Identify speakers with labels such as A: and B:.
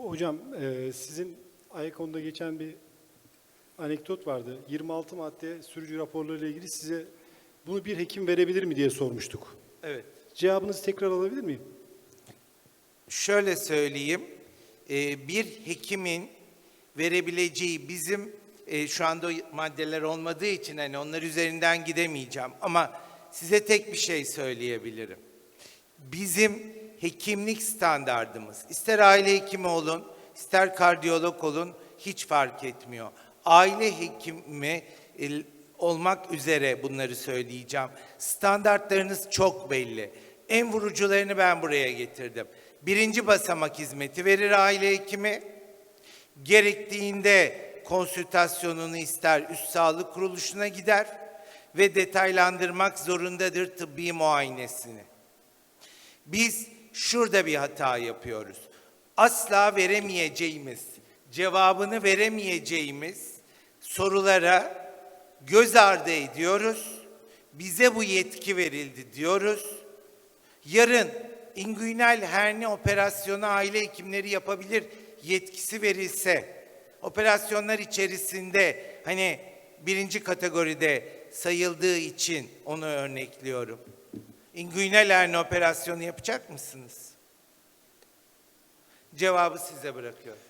A: Bu Hocam e, sizin Ayakon'da geçen bir anekdot vardı. 26 madde sürücü raporları ile ilgili size bunu bir hekim verebilir mi diye sormuştuk.
B: Evet.
A: Cevabınızı tekrar alabilir miyim?
B: Şöyle söyleyeyim. Ee, bir hekimin verebileceği bizim e, şu anda maddeler olmadığı için hani onlar üzerinden gidemeyeceğim ama size tek bir şey söyleyebilirim. Bizim hekimlik standardımız ister aile hekimi olun, ister kardiyolog olun hiç fark etmiyor. Aile hekimi e, olmak üzere bunları söyleyeceğim. Standartlarınız çok belli. En vurucularını ben buraya getirdim. Birinci basamak hizmeti verir aile hekimi. Gerektiğinde konsültasyonunu ister üst sağlık kuruluşuna gider ve detaylandırmak zorundadır tıbbi muayenesini. Biz şurada bir hata yapıyoruz. Asla veremeyeceğimiz, cevabını veremeyeceğimiz sorulara göz ardı ediyoruz. Bize bu yetki verildi diyoruz. Yarın inguinal hernia operasyonu aile hekimleri yapabilir yetkisi verilse, operasyonlar içerisinde hani birinci kategoride sayıldığı için onu örnekliyorum. İnguinal hernia operasyonu yapacak mısınız? Cevabı size bırakıyorum.